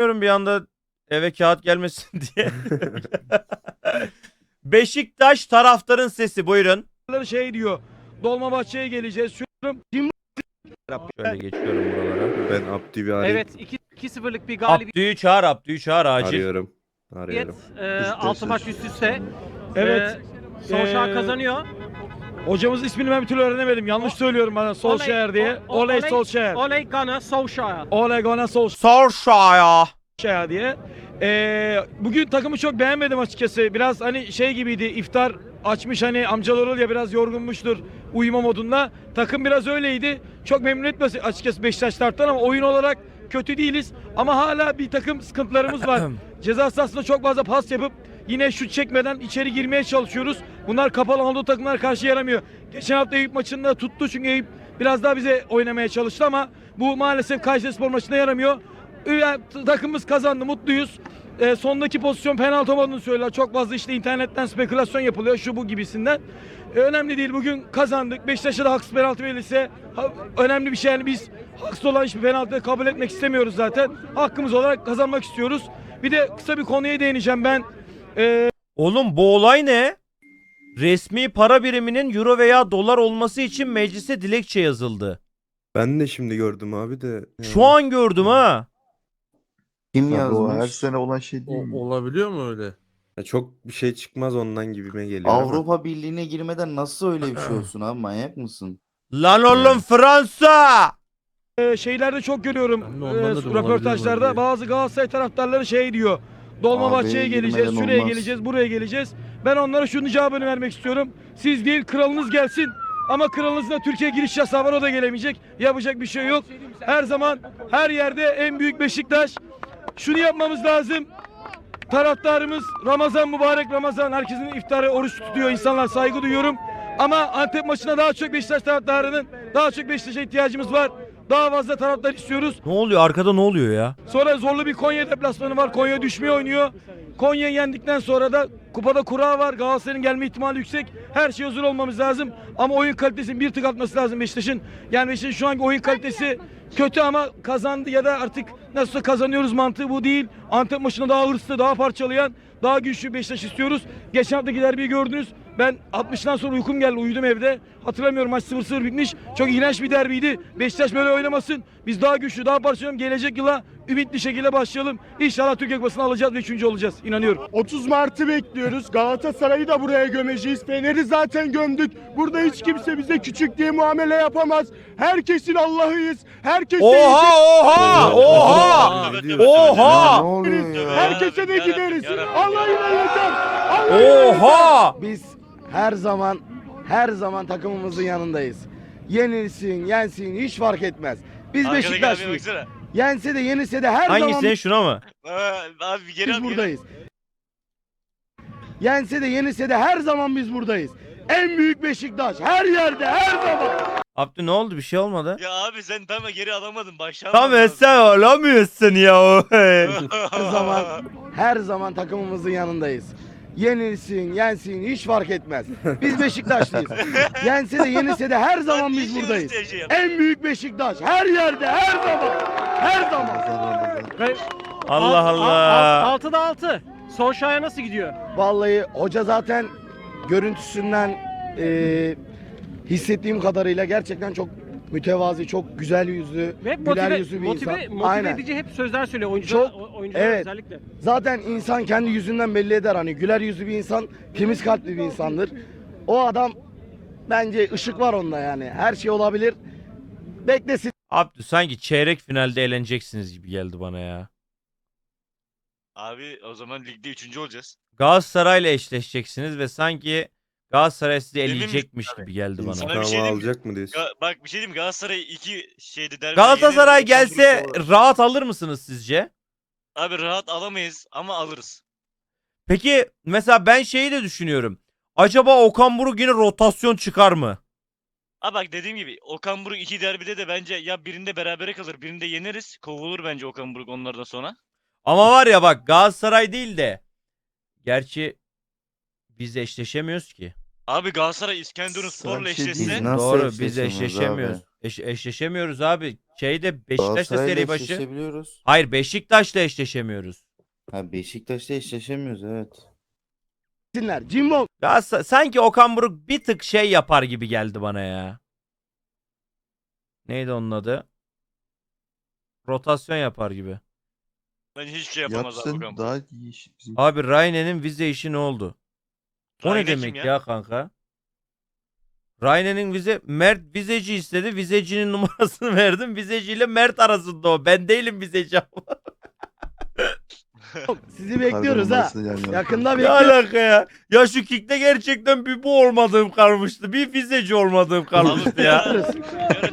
bir anda eve kağıt gelmesin diye. Beşiktaş taraftarın sesi buyurun. şey diyor. Dolmabahçe'ye geleceğiz. Şu Şöyle geçiyorum buralara. Ben Abdi bir arayayım. Evet 2 2-0'lık bir galibiyet. Abdü'yü çağır Abdü'yü çağır acil. Arıyorum. Arıyorum. Ee, 6 maç üst üste. Evet. Ee, Solskjaer Ee, kazanıyor. Hocamızın ismini ben bir türlü öğrenemedim. Yanlış söylüyorum bana Solskjaer diye. Ole Solskjaer. Ole Gunnar Solskjaer. Ole Gunnar Solskjaer. Solskjaer diye. Ee, bugün takımı çok beğenmedim açıkçası. Biraz hani şey gibiydi. iftar açmış hani amcalar oluyor ya biraz yorgunmuştur uyuma modunda. Takım biraz öyleydi. Çok memnun etmez açıkçası Beşiktaş taraftan ama oyun olarak kötü değiliz. Ama hala bir takım sıkıntılarımız var. Ceza sahasında çok fazla pas yapıp yine şut çekmeden içeri girmeye çalışıyoruz. Bunlar kapalı Anadolu takımlar karşı yaramıyor. Geçen hafta Eyüp maçında tuttu çünkü Eyüp biraz daha bize oynamaya çalıştı ama bu maalesef Kayserispor maçında yaramıyor. Takımımız kazandı, mutluyuz. Ee, sondaki pozisyon penaltı olmadığını söylüyorlar. Çok fazla işte internetten spekülasyon yapılıyor şu bu gibisinden. Ee, önemli değil. Bugün kazandık. Beşiktaş'a da haksız penaltı verilirse ha- önemli bir şey. Yani biz haksız olan hiçbir penaltı kabul etmek istemiyoruz zaten. Hakkımız olarak kazanmak istiyoruz. Bir de kısa bir konuya değineceğim ben. Ee, Oğlum bu olay ne? Resmi para biriminin euro veya dolar olması için meclise dilekçe yazıldı. Ben de şimdi gördüm abi de. Şu an gördüm ha. Kim Tabii o yazmış? her sene olan şey değil O, mi? olabiliyor mu öyle? Ya çok bir şey çıkmaz ondan gibime geliyor. ama. Avrupa Birliği'ne girmeden nasıl öyle bir şey olsun abi manyak mısın? Lan oğlum Fransa. e, şeylerde çok görüyorum. E, röportajlarda bazı Galatasaray taraftarları şey diyor. Dolmabahçe'ye Abi, geleceğiz, girmeden şuraya olmaz. geleceğiz, buraya geleceğiz. Ben onlara şunu cevabını vermek istiyorum. Siz değil kralınız gelsin. Ama kralınızın da Türkiye giriş yasağı var o da gelemeyecek. Yapacak bir şey yok. Her zaman her yerde en büyük Beşiktaş. Şunu yapmamız lazım. Taraftarımız Ramazan mübarek Ramazan. Herkesin iftarı oruç tutuyor. İnsanlar saygı duyuyorum. Ama Antep maçına daha çok Beşiktaş taraftarının daha çok Beşiktaş'a ihtiyacımız var. Daha fazla taraftar istiyoruz. Ne oluyor arkada ne oluyor ya? Sonra zorlu bir Konya deplasmanı var. Konya düşmeye oynuyor. Konya yendikten sonra da kupada kura var. Galatasaray'ın gelme ihtimali yüksek. Her şey hazır olmamız lazım. Ama oyun kalitesinin bir tık atması lazım Beşiktaş'ın. Yani Beşiktaş'ın şu anki oyun kalitesi kötü ama kazandı ya da artık nasılsa kazanıyoruz mantığı bu değil. Antep maçında daha hırslı, daha parçalayan, daha güçlü Beşiktaş istiyoruz. Geçen haftaki derbiyi gördünüz. Ben 60'tan sonra uykum geldi. Uyudum evde. Hatırlamıyorum maç 0-0 bitmiş. Çok iğrenç bir derbiydi. Beşiktaş böyle oynamasın. Biz daha güçlü, daha parçalayalım. Gelecek yıla ümitli şekilde başlayalım. İnşallah Türkiye Kupası'nı alacağız ve üçüncü olacağız. İnanıyorum. 30 Mart'ı bekliyoruz. Galatasaray'ı da buraya gömeceğiz. Fener'i zaten gömdük. Burada hiç kimse bize küçük diye muamele yapamaz. Herkesin Allah'ıyız. Herkes Oha oha oha. Oha! Herkese de gideriz. Allah'ına yeter. Allah'ına Oha. Biz her zaman her zaman takımımızın yanındayız. Yenilsin, yensin hiç fark etmez. Biz Beşiktaşlıyız. Yense de yenilse de her zaman Hangisine şuna mı? Abi bir geri biz al geri. buradayız. Yense de yenilse de her zaman biz buradayız. En büyük Beşiktaş her yerde her zaman. Abdü ne oldu bir şey olmadı. Ya abi sen tam geri alamadın baştan. Tam sen olamıyorsun ya. Her zaman her zaman takımımızın yanındayız. Yenilsin, yensin hiç fark etmez. Biz Beşiktaşlıyız. Yense de yenilse de her zaman biz buradayız. En büyük Beşiktaş her yerde her zaman. Her zaman. Allah Allah. 6'da 6. Solskjaer nasıl gidiyor? Vallahi hoca zaten görüntüsünden eee, hissettiğim kadarıyla gerçekten çok mütevazi, çok güzel yüzlü, Ve güler motive, yüzlü bir motive, insan. motive Aynen. edici hep sözler söylüyor oyuncular, Çok- o- oyuncular evet. özellikle. Zaten insan kendi yüzünden belli eder hani güler yüzlü bir insan, temiz kalpli bir insandır. O adam bence ışık var onda yani. Her şey olabilir. Beklesin. Abdü sanki çeyrek finalde eğleneceksiniz gibi geldi bana ya. Abi o zaman ligde üçüncü olacağız. Galatasaray'la eşleşeceksiniz ve sanki Galatasaray sizi Emin eleyecekmiş gibi geldi bana. Sana bir şey İntikam diyeyim mi? alacak mı diyorsun? Ga- bak bir şey diyeyim mi? Galatasaray iki şeyde derbi Galatasaray gelse rahat alır mısınız sizce? Abi rahat alamayız ama alırız. Peki mesela ben şeyi de düşünüyorum. Acaba Okan Buruk yine rotasyon çıkar mı? Abi bak dediğim gibi Okan Buruk iki derbide de bence ya birinde berabere kalır birinde yeneriz. Kovulur bence Okan Buruk onlardan sonra. Ama var ya bak Galatasaray değil de. Gerçi biz eşleşemiyoruz ki. Abi Galatasaray İskenderun Spor'la şey eşleşse. Nasıl Doğru biz eşleşemiyoruz eşleşemiyoruz. abi? Eş, eşleşemiyoruz abi. Şeyde Beşiktaş'ta Galatasaray'la seri başı. eşleşebiliyoruz. Hayır Beşiktaş'ta eşleşemiyoruz. Ha Beşiktaş'ta eşleşemiyoruz evet. Sinler. Cimbom. Sa- sanki Okan Buruk bir tık şey yapar gibi geldi bana ya. Neydi onun adı? Rotasyon yapar gibi. Bence hiçbir şey yapamaz abi Okan Buruk. daha iyi iş. Bizim Abi Rayne'nin vize işi ne oldu? O ne demek ya? ya? kanka? Rayne'nin vize Mert vizeci istedi. Vizecinin numarasını verdim. Vizeciyle Mert arasında o. Ben değilim vizeci. Sizi bekliyoruz ha. numarasını yan yana Yakında ne bekliyoruz. alaka ya? Ya şu kickte gerçekten bir bu olmadığım kalmıştı. Bir vizeci olmadığım kalmıştı ya.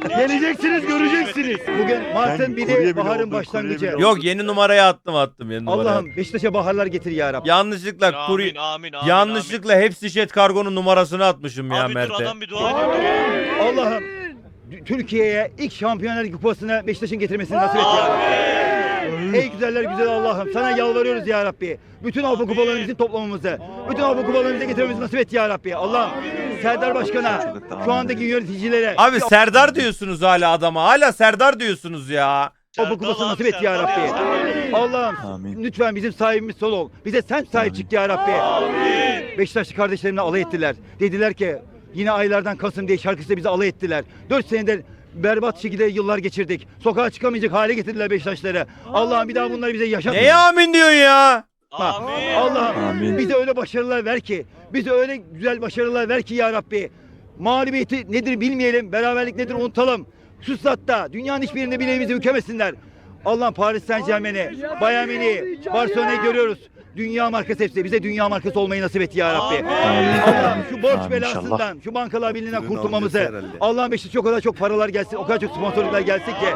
Geleceksiniz göreceksiniz. Bugün Mart'ın kurye bile baharın kurye başlangıcı. bile. Yok yeni numarayı attım attım yeni numarayı. Allah'ım Beşiktaş'a baharlar getir ya Rabbi. Yanlışlıkla kuri Amin amin amin. yanlışlıkla hepsi jet kargonun numarasını atmışım amin. ya Abi dur Mert'e. adam bir dua ediyor. Allah'ım Türkiye'ye ilk Şampiyonlar Ligi kupasını Beşiktaş'ın getirmesini nasip et ya Rabbi. Ey güzeller güzel Allah'ım sana yalvarıyoruz ya Rabbi. Bütün Avrupa kupalarımızı toplamamızı, bütün Avrupa kupalarımızı getirmemizi nasip et ya Rabbi. Allah'ım Serdar Başkan'a, şu andaki yöneticilere Abi Serdar diyorsunuz hala adama. Hala Serdar diyorsunuz ya. Avrupa kupası nasip et ya Rabbi. Allah'ım lütfen bizim sahibimiz sol ol. Bize sen sahip çık ya Rabbi. Beşiktaşlı kardeşlerimle alay ettiler. Dediler ki yine aylardan Kasım diye şarkısıyla bizi alay ettiler. 4 senedir berbat şekilde yıllar geçirdik. Sokağa çıkamayacak hale getirdiler Beşiktaşları. Allah'ım bir daha bunları bize yaşatma. Neye amin diyorsun ya? Amin. Allah'ım Amin. bize öyle başarılar ver ki. Bize öyle güzel başarılar ver ki ya Rabbi. Mağlubiyeti nedir bilmeyelim. Beraberlik nedir unutalım. Şu statta dünyanın hiçbir yerinde bileğimizi bükemesinler. Allah'ım Paris Saint Germain'i, Bayern Münih'i, Barcelona'yı görüyoruz. Dünya markası hepsi. Bize dünya markası olmayı nasip et ya Rabbi. Allah'ım şu borç Amin belasından, inşallah. şu bankalar birliğinden Ürün kurtulmamızı. algısı herhalde. Allah'ım Beşiktaş'a o kadar çok paralar gelsin, o kadar çok sponsorluklar gelsin ki.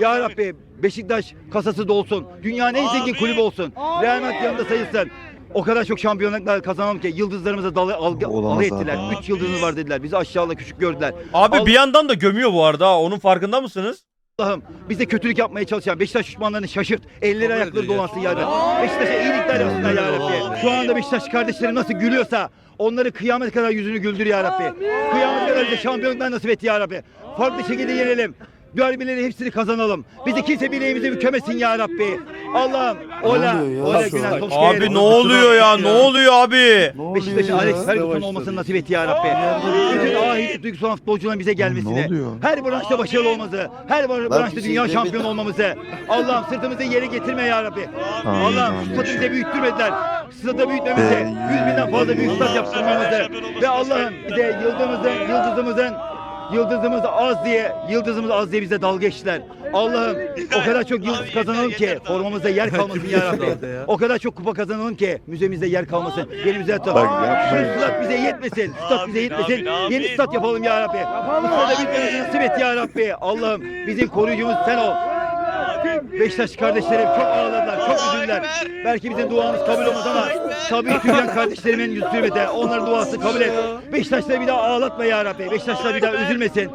Ya Rabbi Beşiktaş kasası dolsun. Dünyanın en zengin kulübü olsun. Real Madrid yanında sayılsın. O kadar çok şampiyonluklar kazanalım ki yıldızlarımıza dalı, algı, Olamaz alay abi. ettiler. Üç yıldızımız var dediler. Bizi aşağıda küçük gördüler. Abi Al- bir yandan da gömüyor bu arada. ha. Onun farkında mısınız? Allah'ım bize kötülük yapmaya çalışan Beşiktaş düşmanlarını şaşırt. Elleri ayakları dolansın ya Rabbi. Beşiktaş'a iyilikler yapsınlar ya Rabbi. Şu anda Beşiktaş kardeşlerim nasıl gülüyorsa onları kıyamet kadar yüzünü güldür ya Rabbi. Kıyamet kadar bize şampiyonluklar nasip et ya Rabbi. Farklı şekilde yenelim. Derbileri hepsini kazanalım. Bizi kimse bileğimizi bükemesin ya Rabbi. Allah'ım ola oluyor ya? ola Nasıl? Solskjaer'e- Abi ne oluyor ya? Ne oluyor abi? Ne oluyor Beşiktaş'ın ya? Alex Ferguson olmasını nasip et ya Rabbi. Bütün ahit duygusu olan futbolcuların bize gelmesini. Oluyor? Her branşta başarılı olmamızı. Her bran- branşta bir şey dünya demedim. şampiyonu olmamızı. Allah'ım sırtımızı yere getirme ya Rabbi. Amin, Allah'ım amin. statı bize büyüttürmediler. Stadı büyütmemizi, 100 binden fazla büyük stat yaptırmamızı. Ve Allah'ım bize yıldızımızın, yıldızımızın Yıldızımız az diye, yıldızımız az diye bize dalga geçtiler. Allah'ım o kadar çok yıldız kazanalım ki formamızda yer kalmasın ya Rabbi. O kadar çok kupa kazanalım ki müzemizde yer kalmasın. Yerimize tut. Bak yapmayın. Şu stat bize yetmesin. Stat bize yetmesin. Yeni stat yapalım ya Rabbi. Bu stada bitmemizi nasip et ya Rabbi. Allah'ım bizim koruyucumuz sen ol. Beşiktaş kardeşlerim çok ağladılar, çok üzüldüler. Belki bizim duamız kabul olmaz ama tabii Tüyen kardeşlerimin hürmete onların duası kabul et. Beşiktaşları bir daha ağlatma ya Rabbi. Beşiktaşlar bir daha üzülmesin.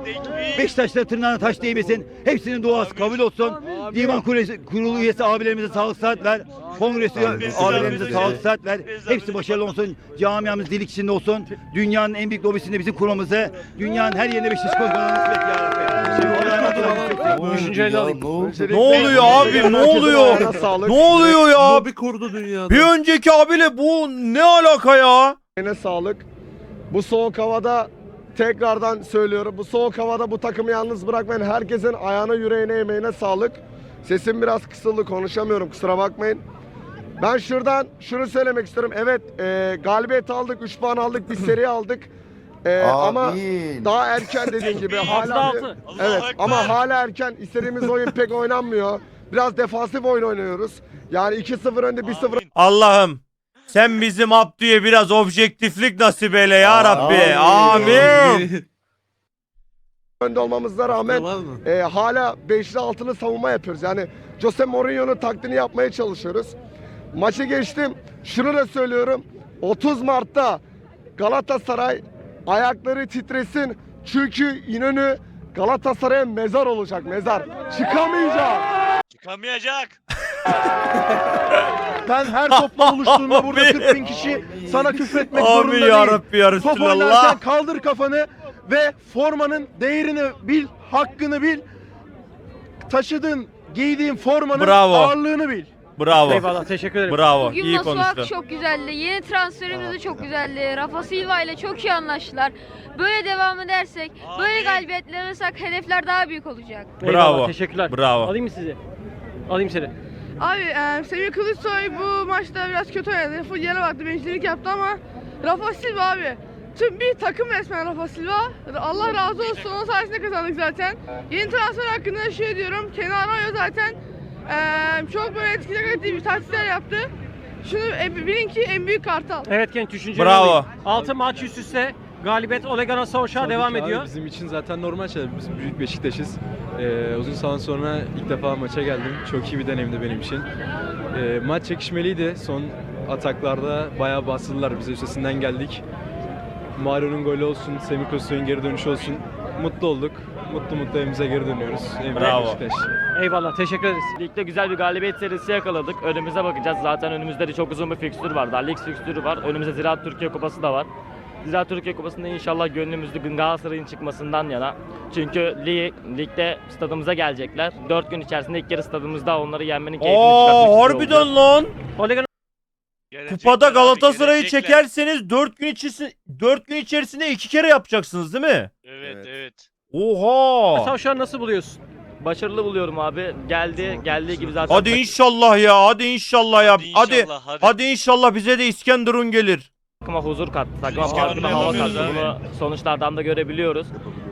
Beşiktaşlar tırnağına taş değmesin. Hepsinin duası kabul olsun. Divan Kurulu, kurulu üyesi abilerimize sağlık saat ver. Kongresi abilerimize sağlık saat ver. Hepsi başarılı olsun. Camiamız dilik içinde olsun. Dünyanın en büyük lobisinde bizim kurmamızı. Dünyanın her yerine Beşiktaş koymanı nasip et ya Rabbi. Şimdi Düşünceyle Ya, alayım. ne oluyor abi? Ne oluyor? Ne oluyor ya? Bir kurdu dünyada. Bir önceki abiyle bu ne alaka ya? Eline sağlık. Bu soğuk havada tekrardan söylüyorum. Bu soğuk havada bu takımı yalnız bırakmayın. Herkesin ayağına yüreğine emeğine sağlık. Sesim biraz kısıldı konuşamıyorum kusura bakmayın. Ben şuradan şunu söylemek istiyorum. Evet e, galibiyet aldık, 3 puan aldık, bir seri aldık. E, ama Amin. daha erken dediğim gibi hala Altı bir- altı. evet ama hala erken istediğimiz oyun pek oynanmıyor. Biraz defansif oyun oynuyoruz. Yani 2-0 önde 1-0 Amin. Allah'ım sen bizim Abdü'ye biraz objektiflik nasip eyle ya Rabbi. Amin. Önde olmamıza rağmen e, hala 5'li 6'lı savunma yapıyoruz. Yani Jose Mourinho'nun taklidini yapmaya çalışıyoruz. Maçı geçtim. Şunu da söylüyorum. 30 Mart'ta Galatasaray ayakları titresin. Çünkü İnönü Galatasaray'a mezar olacak mezar. Çıkamayacak. Çıkamayacak. Ben her topla buluştuğumda burada Abi. 40 bin kişi sana küfretmek Amin zorunda ya değil. Top oynarken kaldır kafanı ve formanın değerini bil. hakkını bil. Taşıdığın, giydiğin formanın Bravo. ağırlığını bil. Bravo. Eyvallah teşekkür ederim. Bravo. Bugün İyi Masuak konuştun. çok güzeldi. Yeni transferimiz de çok güzeldi. Rafa Silva ile çok iyi anlaştılar. Böyle devam edersek, böyle galibiyetler alırsak hedefler daha büyük olacak. Eyvallah, Bravo. teşekkürler. Bravo. Alayım mı sizi? Alayım seni. Abi e, Semih Kılıçsoy bu maçta biraz kötü oynadı. Full yere baktı, bencillik yaptı ama Rafa Silva abi. Tüm bir takım resmen Rafa Silva. Allah razı olsun. Onun sayesinde kazandık zaten. Yeni transfer hakkında şey diyorum. Kenan Arayo zaten e, çok böyle etkili bir taktikler yaptı. Şunu e, bilin ki en büyük kartal. Evet genç düşünceli Bravo. alayım. 6 maç üst üste galibiyet Ole Gunnar Solskjaer devam ediyor. Bizim için zaten normal şeyler. Biz büyük Beşiktaş'ız. Ee, uzun zaman sonra ilk defa maça geldim. Çok iyi bir deneyimdi benim için. Ee, maç çekişmeliydi. Son ataklarda bayağı bastılar. Biz üstesinden geldik. Mario'nun golü olsun, Semih geri dönüşü olsun. Mutlu olduk. Mutlu mutlu evimize geri dönüyoruz. Büyük Bravo. Beşiktaş. Eyvallah teşekkür ederiz. Ligde güzel bir galibiyet serisi yakaladık. Önümüze bakacağız. Zaten önümüzde de çok uzun bir fikstür var. Daha lig fikstürü var. Önümüzde Ziraat Türkiye Kupası da var. Ziraat Türkiye Kupası'nda inşallah gönlümüzde Galatasaray'ın çıkmasından yana. Çünkü lig, ligde stadımıza gelecekler. 4 gün içerisinde ilk kere stadımızda onları yenmenin keyfini çıkartmak Aa istiyor harbiden olacağız. lan. Gunnar Kupada Galatasaray'ı çekerseniz 4 gün içerisinde 4 gün içerisinde 2 kere yapacaksınız değil mi? Evet Evet. evet. Oha. Solskjaer nasıl buluyorsun? Başarılı buluyorum abi. Geldi, geldiği gibi zaten. Hadi inşallah ya. Hadi inşallah ya. Hadi. inşallah, hadi. Hadi inşallah bize de İskenderun gelir. Takıma huzur kattı. Takıma İskenderun'u farklı bir hava yapamıyoruz kattı. Bunu sonuçlardan da görebiliyoruz.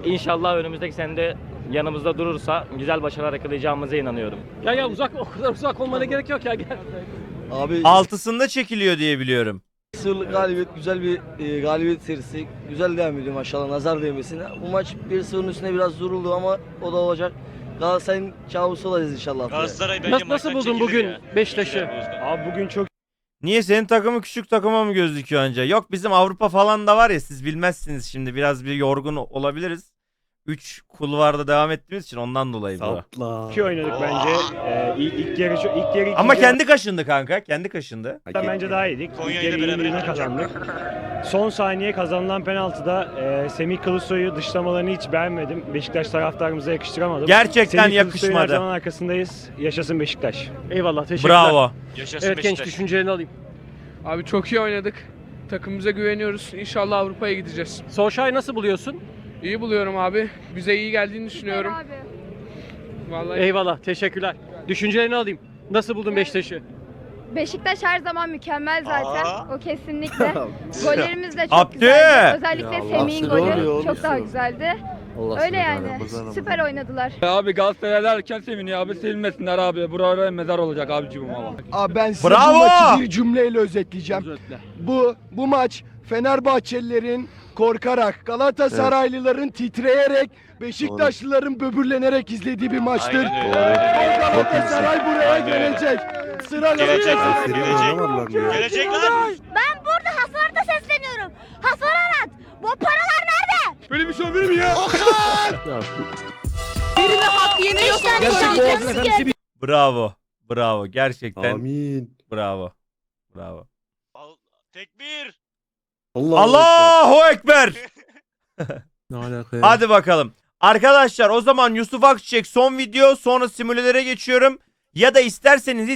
İnşallah önümüzdeki sene de yanımızda durursa güzel başarılar yakalayacağımıza inanıyorum. Ya ya uzak o kadar uzak olmana gerek yok ya gel. Abi Altısında çekiliyor diye biliyorum. sırlık galibiyet güzel bir e, galibiyet serisi. Güzel devam ediyor maşallah nazar değmesin. Bu maç 1-0'ın üstüne biraz duruldu ama o da olacak. Galatasaray'ın kabusu olacağız inşallah. Galatasaray bence Nasıl, nasıl maçtan buldun çekilir bugün ya. Beşiktaş'ı? Abi bugün çok Niye senin takımı küçük takıma mı gözüküyor anca? Yok bizim Avrupa falan da var ya siz bilmezsiniz şimdi biraz bir yorgun olabiliriz. 3 kulvarda devam ettiğimiz için ondan dolayı bu. Sapla. iyi oynadık bence. Ee, ilk, ilk yarı ilk yarı Ama kendi kaşındı kanka. Kendi kaşındı. Hak etti. daha iyiydik. Konya ile beraber yine kazandık. Son saniye kazanılan penaltıda e, Semih Kılıçsoy'u dışlamalarını hiç beğenmedim. Beşiktaş taraftarımıza yakıştıramadım. Gerçekten Semih Kılıçsoy'un yakışmadı. zaman arkasındayız. Yaşasın Beşiktaş. Eyvallah teşekkürler. Bravo. Yaşasın Evet genç Beşiktaş. düşüncelerini alayım. Abi çok iyi oynadık. Takımımıza güveniyoruz. İnşallah Avrupa'ya gideceğiz. Solskjaer'i nasıl buluyorsun? İyi buluyorum abi. Bize iyi geldiğini düşünüyorum. Vallahi Eyvallah teşekkürler. Düşüncelerini alayım. Nasıl buldun Beşiktaş'ı? Beşiktaş her zaman mükemmel zaten. Aa. O kesinlikle. Gollerimiz de çok Abdü! güzeldi. Özellikle Semih'in golü oluyor çok daha güzeldi. Öyle yani. Süper oynadılar. Abi Galatasaraylar erken seviniyor abi. Sevinmesinler abi. Buralara mezar olacak abicim ama. Abi ben size Bravo! bu maçı bir cümleyle özetleyeceğim. Bu bu maç Fenerbahçelilerin korkarak, Galatasaraylıların titreyerek, Beşiktaşlıların böbürlenerek izlediği bir maçtır. Aynen öyle. Galatasaray buraya gelecek. Sıra Gelecek. Galatasaray. Seri Gelecek. oynamadılar mı ya? Gelecek lan. Ben burada Hasan'a sesleniyorum. Hasan Arat, bu paralar nerede? Böyle bir şey olabilir mi ya? Birine hak yemiyorsan Gerçek Bravo. Bravo. Gerçekten Amin. bravo. Bravo. Tekbir. Allah Allahu Ekber. Ne alaka ya? Hadi bakalım. Arkadaşlar o zaman Yusuf Akçiçek son video sonra simülelere geçiyorum. Ya da isterseniz